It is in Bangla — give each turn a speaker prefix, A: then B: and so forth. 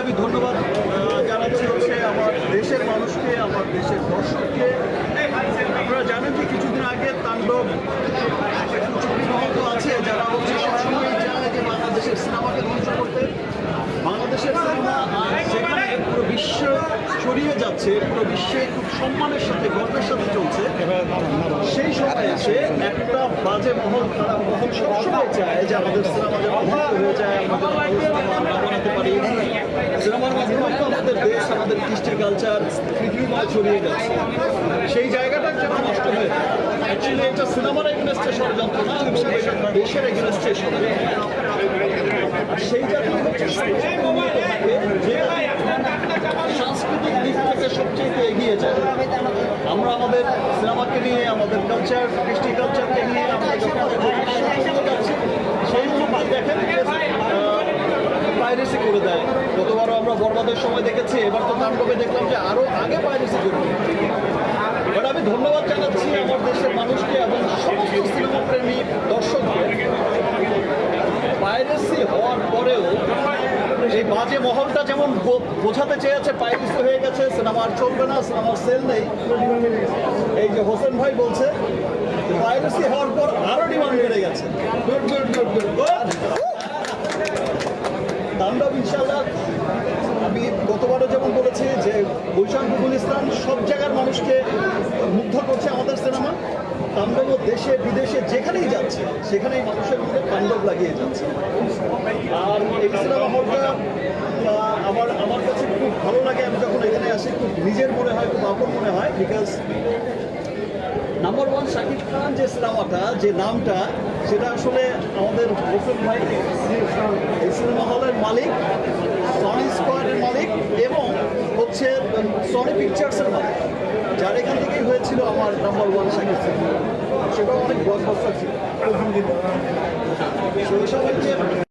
A: আমি ধন্যবাদ জানাচ্ছি হচ্ছে আমার দেশের মানুষকে আমার দেশের দর্শককে আপনারা জানেন যে কিছুদিন আগে তাণ্ডব একটু চুক্তিবদ্ধ আছে যারা হচ্ছে সবসময় চায় যে বাংলাদেশের সিনেমাকে ধ্বংস করতে বাংলাদেশের সিনেমা আজ যেখানে পুরো বিশ্ব যাচ্ছে পুরো বিশ্বে খুব সম্মানের সাথে, গর্বের সাথে চলছে। সেই সময় এসে একটা বাজে মহল, খারাপ মহল, সবসময় চায় যে আমাদের সিনেমা হয়ে যায়, আমাদের বানাতে পারি। সিনেমার মাধ্যমে আমাদের দেশ, আমাদের কৃষ্টি কালচার পৃথিবীময় ছড়িয়ে সেই জায়গাটা যেন নষ্ট হয়ে অ্যাকচুয়ালি সিনেমার এগেনস্টে ষড়যন্ত্র না দেশের এগেনস্টে ষড়যন্ত্র যায় আমরা আমাদের সিনেমাকে নিয়ে, আমাদের কালচার কৃষ্টি কালচারকে নিয়ে আমরা পাইরেসি করে দেয়। গতবারও আমরা বরবাদের সময় দেখেছি, এবার তো তাণ্ডবে দেখলাম যে আরও আগে পাইরেসি করে বাট আমি ধন্যবাদ জানাচ্ছি আমার দেশের মানুষকে এবং সমস্ত সিনেমা প্রেমী দর্শককে। পাইরেসি হওয়ার পরেও এই বাজে মহলটা যেমন বোঝাতে চেয়েছে পাইরেসি হয়ে গেছে সিনেমা আর চলবে না, সিনেমার সেল নেই। এই যে হোসেন ভাই বলছে পাইরেসি হওয়ার পর আরও ডিমান্ড বেড়ে গেছে। তাণ্ডব ইনশাল্লাহ আমি গতবারও যেমন বলেছি যে বৈশাখ, গুলিস্তান সব জায়গার মানুষকে মুগ্ধ করছে আমাদের সিনেমা। তাণ্ডব দেশে, বিদেশে, যেখানেই যাচ্ছে, সেখানেই মানুষের মধ্যে তাণ্ডব লাগিয়ে যাচ্ছে। আর এই সিনেমা হলটা আমার আমার কাছে খুব ভালো লাগে। আমি যখন এখানে আসি, খুব নিজের মনে হয়, খুব আপন মনে হয় because number one Shakib Khan যে সিনেমাটা, যে নামটা, সেটা আসলে আমাদের হোসেন ভাই, এই সিনেমা হলের মালিক সনি স্কোয়ারের মালিক, এবং হচ্ছে সনি পিকচার্সের মালিক, যার এখান থেকেই হয়েছিল আমার নাম্বার ওয়ান শাকিব খান। সেটাও অনেক ব্লকবাস্টার ছিল আলহামদুলিল্লাহ। হচ্ছে